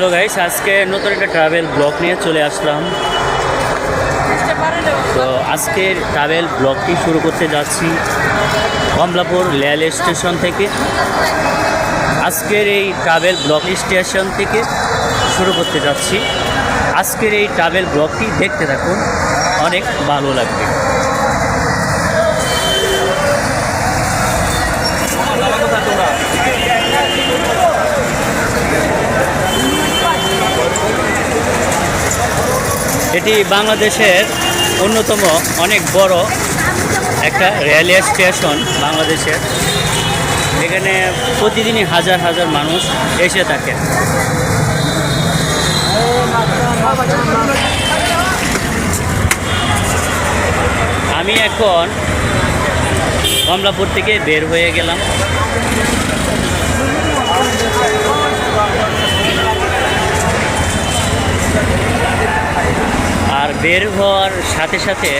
Hello guys আজকে নতুন একটা ট্রাভেল ব্লগ নিয়ে চলে আসলাম। তো আজকের ট্রাভেল ব্লগটি শুরু করতে যাচ্ছি কমলাপুর রেল স্টেশন থেকে। আজকের এই ট্রাভেল ব্লগ স্টেশন থেকে শুরু করতে যাচ্ছি। আজকের এই ট্রাভেল ব্লগটি দেখতে থাকুন, অনেক ভালো লাগবে। এটি বাংলাদেশের অন্যতম অনেক বড় একটা রেলওয়ে স্টেশন বাংলাদেশের। এখানে প্রতিদিনই হাজার হাজার মানুষ এসে থাকে। আমি এখন কমলাপুর থেকে বের হয়ে গেলাম আর বের হওয়ার সাথে সাথে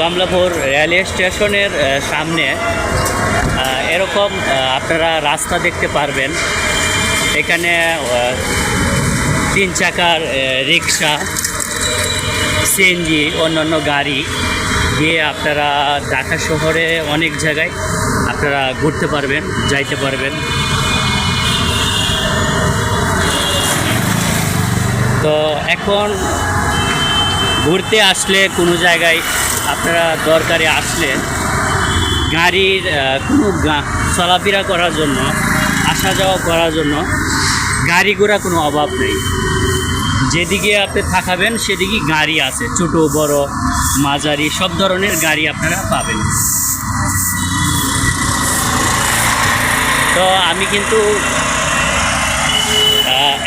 কমলাপুর রেলওয়ে স্টেশনের সামনে এরকম আপনারা রাস্তা দেখতে পারবেন। এখানে তিন চাকার রিক্সা, সিএনজি, অন্যান্য গাড়ি দিয়ে আপনারা ঢাকা শহরে অনেক জায়গায় আপনারা ঘুরতে পারবেন, যাইতে পারবেন। তো এখন ঘুরতে আসলে কোনো জায়গায় আপনারা দরকারে আসলে গাড়ির কোনো চলাফেরা করার জন্য, আসা যাওয়া করার জন্য গাড়ি ঘোড়া কোনো অভাব নেই। যেদিকে আপনি থাকাবেন সেদিকে গাড়ি আছে। ছোট, বড়, মাঝারি, সব ধরনের গাড়ি আপনারা পাবেন। তো আমি কিন্তু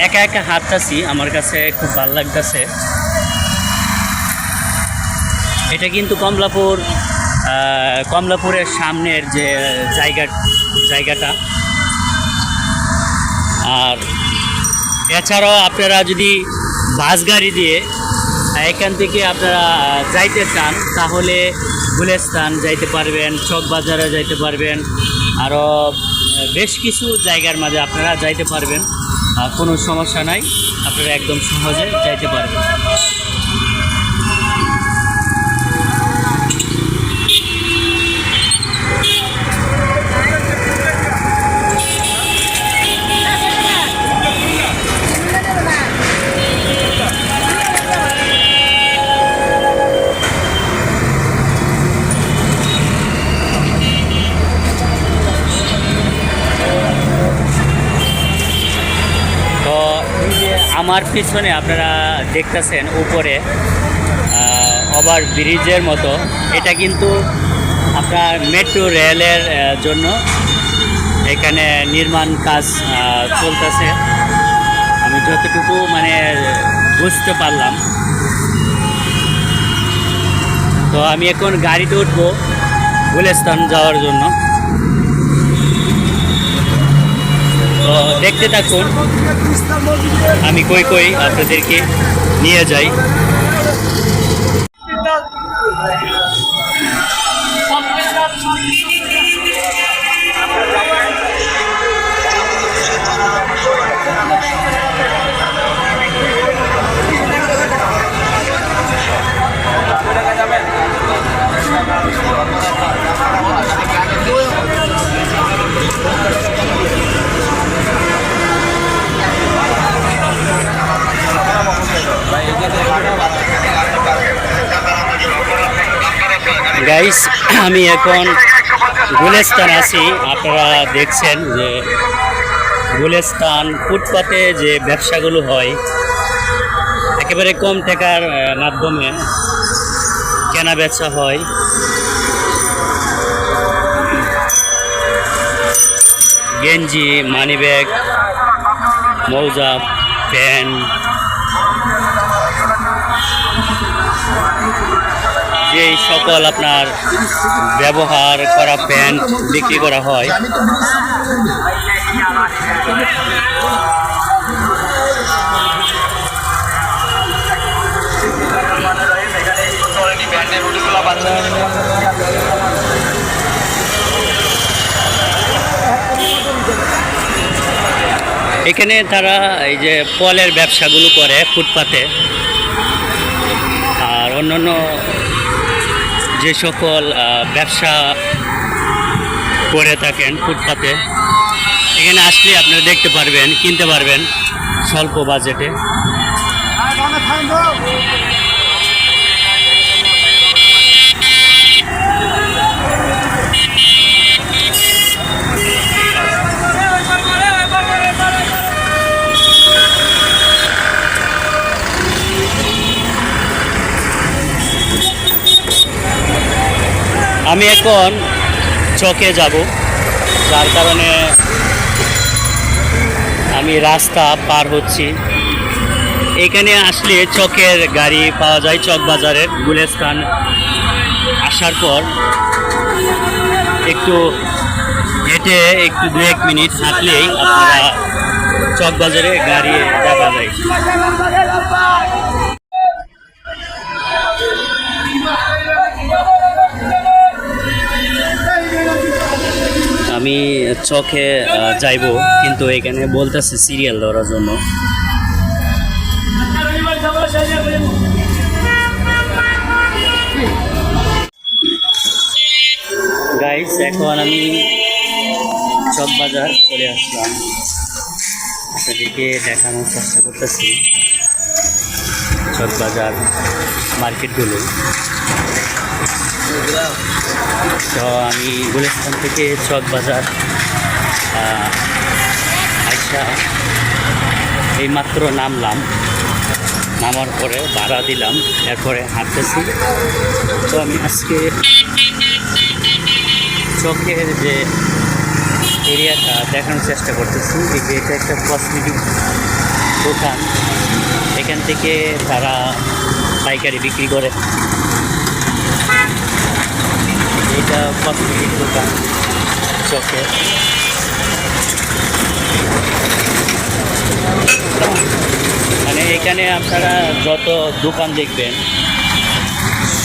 একা একা হাঁটতাছি। আমার কাছে খুব ভালো লাগতেছে। এটা কিন্তু কমলাপুর কমলাপুরের সামনের যে জায়গা, জায়গাটা। আর এছাড়াও আপনারা যদি বাস গাড়ি দিয়ে এখান থেকে আপনারা যাইতে চান, তাহলে গুলেস্তান যাইতে পারবেন, চক বাজারে যাইতে পারবেন, আরও বেশ কিছু জায়গার মাঝে আপনারা যাইতে পারবেন। কোনো সমস্যা নাই, আপনারা একদম সহজে যাইতে পারবেন। আমার পিছনে আপনারা দেখতেছেন উপরে ওভার ব্রিজের মতো। এটা কিন্তু আপনার মেট্রো রেলের জন্য এখানে নির্মাণ কাজ চলতেছে। আমি যতটুকু মানে বুঝতে পারলাম। তো আমি এখন গাড়িতে উঠবো, গুলেস্তান যাওয়ার জন্য তো দেখতে থাকুন। আমি কই কই আপনাদেরকে নিয়ে যাই। গাইস আমি এখন গুলেস্তান আছি। আপনারা দেখছেন যে গুলেস্তান ফুটপাতে যে ব্যবসাগুলো হয়, একেবারে কম টাকার মাধ্যমে কেনা বেচা হয়। গেঞ্জি মানি ব্যাগ মৌজা, প্যান্ট যে সকল আপনার ব্যবহার করা প্যান্ট বিক্রি করা হয়। এখানে তারা এই যে ফলের ব্যবসাগুলো করে ফুটপাতে। আর অন্যান্য যে সকল ব্যবসা করে থাকেন ফুটপাতে, এখানে আসলে আপনারা দেখতে পারবেন, কিনতে পারবেন স্বল্প বাজেটে। আমি এখন চকে যাব, যার কারণে আমি রাস্তা পার হচ্ছি। এখানে আসলে চকের গাড়ি পাওয়া যায়, চক বাজারের গুলেস্তান। আসার পর একটু হেঁটে একটু দু এক মিনিট হাঁটলেই আপনারা চক বাজারে গাড়ি দেখা যায়। আমি চকে যাইব, কিন্তু এখানে বলতেছে সিরিয়াল ধরার জন্য। গাইস এখন আমি চক বাজার চলে আসলাম। আপনাদেরকে দেখানোর চেষ্টা করতেছি। চক বাজার মার্কেটগুলো। তো আমি গুলিস্তান থেকে চক বাজার আইসা এইমাত্র নামলাম। নামার পরে ভাড়া দিলাম, এরপরে হাঁটতেছি। তো আমি আজকে চকের যে এরিয়াটা দেখানোর চেষ্টা করতেছি, এই যে এটা একটা কসমেটিক দোকান। এখান থেকে তারা পাইকারি বিক্রি করে। এটা কসমেটিক দোকান। চকে মানে এখানে আপনারা যত দোকান দেখবেন,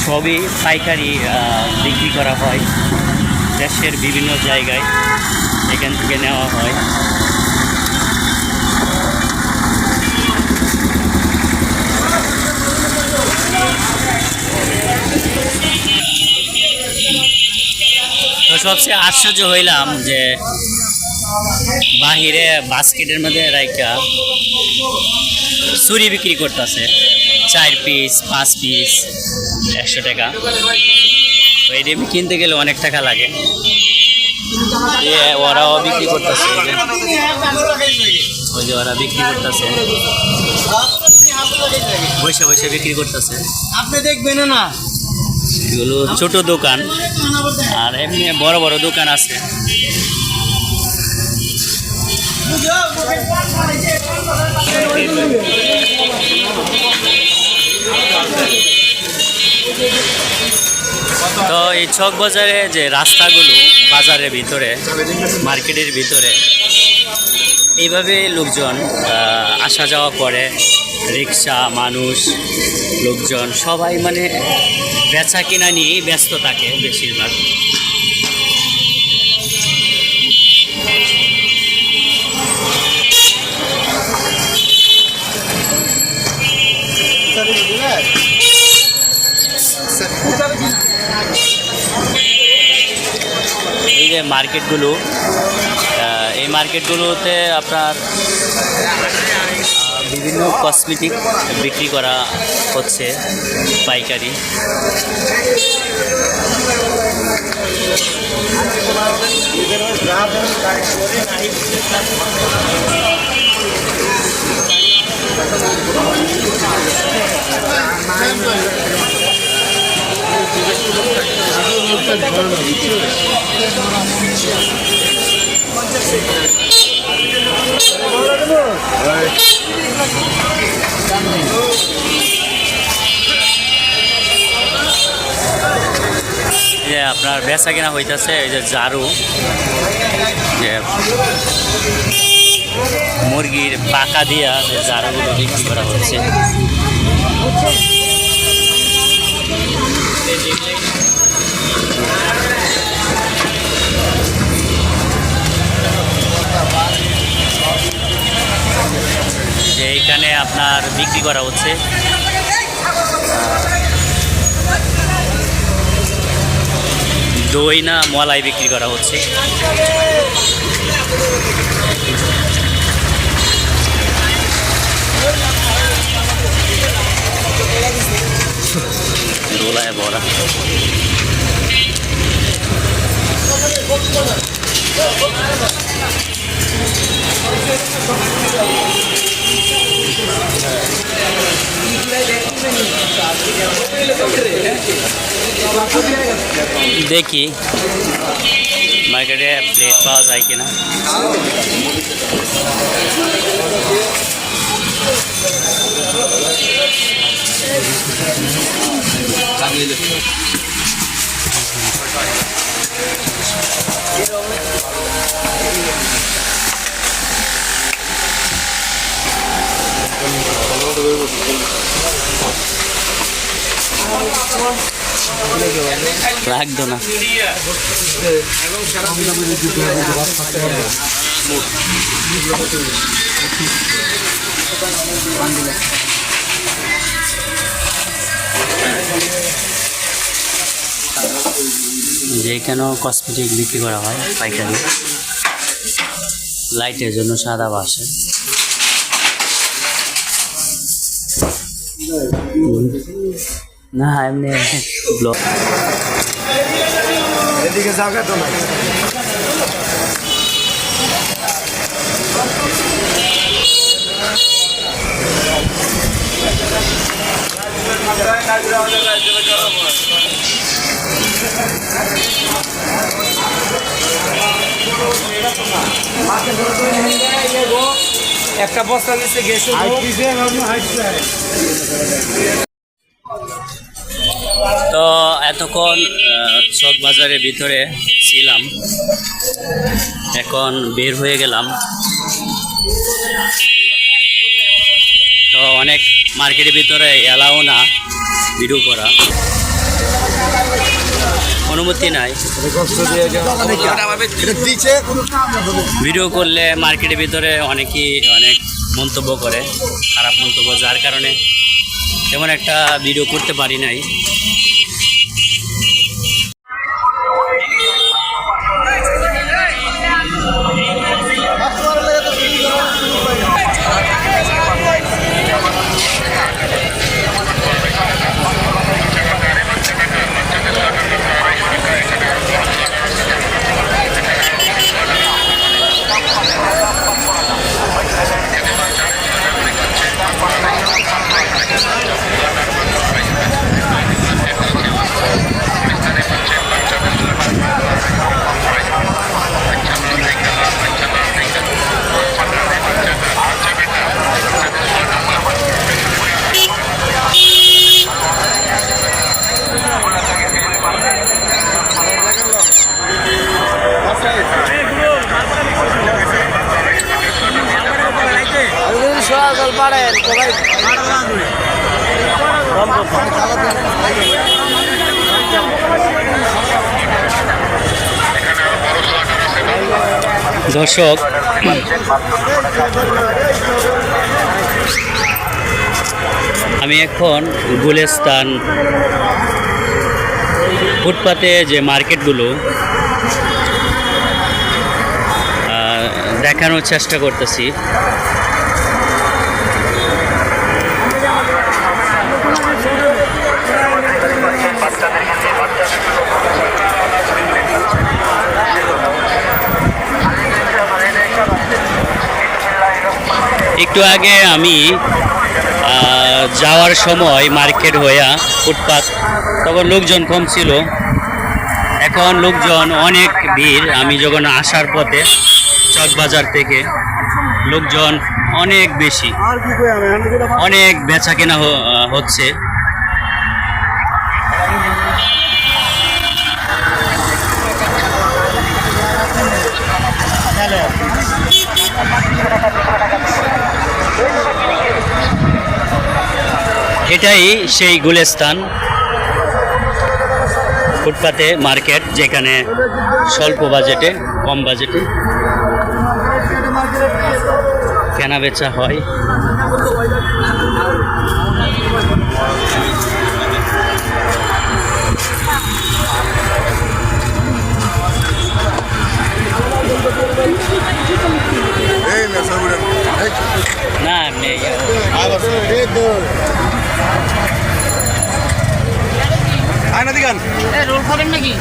সবই পাইকারি বিক্রি করা হয়। দেশের বিভিন্ন জায়গায় এখান থেকে নেওয়া হয়। সবচেয়ে আশ্চর্য হইলাম যে বাহিরে বাস্কেটের মধ্যে রাইকা চুরি বিক্রি করতেছে। চার পিস পাঁচ পিস একশো টাকা। এই দিয়ে কিনতে গেলে অনেক টাকা লাগে। ওরাও বিক্রি করতেছে। ওই যে ওরা বিক্রি করতেছে। বসে বসে বিক্রি করতেছে। আপনি দেখবেন না। এগুলো ছোট দোকান। আর এমনি বড় বড় দোকান আছে। তো এই চক বাজারে যে রাস্তাগুলো বাজারের ভিতরে, মার্কেটের ভিতরে, এইভাবে লোকজন আসা যাওয়া করে। রিক্সা, মানুষ, লোকজন, সবাই মানে বেচা কিনা নিয়েই ব্যস্ত থাকে বেশিরভাগ। এই যে মার্কেটগুলো এই মার্কেটগুলোতে আপনার বিভিন্ন কসমেটিক বিক্রি করা হচ্ছে পাইকারি। যে আপনার বেচা কেনা হইতেছে, এই যে ঝাড়ু, যে মুরগির পাকা দিয়া যে ঝাড়ুগুলো বিক্রি করা হচ্ছে। যে এখানে আপনার বিক্রি করা হচ্ছে। দই না মলাই বিক্রি করা হচ্ছে। দোলায় বড়া দেখি মার্কেটে ব্লেড পাওয়া যায় কিনা। রাখতো না। কসমেটিক বিক্রি করা হয় পাইকারি। লাইটের জন্য সাদা বাসে। না এমনি ব্লক এদিকে জায়গা তো নাই একটা বস্তা নিচে গেছে তো এতক্ষণ চক বাজারের ভিতরে ছিলাম। এখন বের হয়ে গেলাম। তো অনেক মার্কেটের ভিতরে এলাও না ভিডিও করা। অনুমতি নাই। ভিডিও করলে মার্কেটের ভিতরে অনেকেই অনেক মন্তব্য করে, খারাপ মন্তব্য, যার কারণে তেমন একটা ভিডিও করতে পারি নাই। দর্শক আমি এখন গুলেস্তান ফুটপাতে যে মার্কেটগুলো দেখানোর চেষ্টা করতেছি। একটু আগে আমি যাওয়ার সময় মার্কেট হইয়া ফুটপাত, তখন লোকজন কম ছিল। এখন লোকজন অনেক ভিড়। আমি যখন আসার পথে চকবাজার থেকে, লোকজন অনেক বেশি। অনেক বেচা কেনা হচ্ছে। এটাই সেই গুলেস্তান ফুটপাতে মার্কেট যেখানে স্বল্প বাজেটে কম বাজেটে কেনা বেচা হয় না তো আয়না দিগান রোল খাবেন নাকি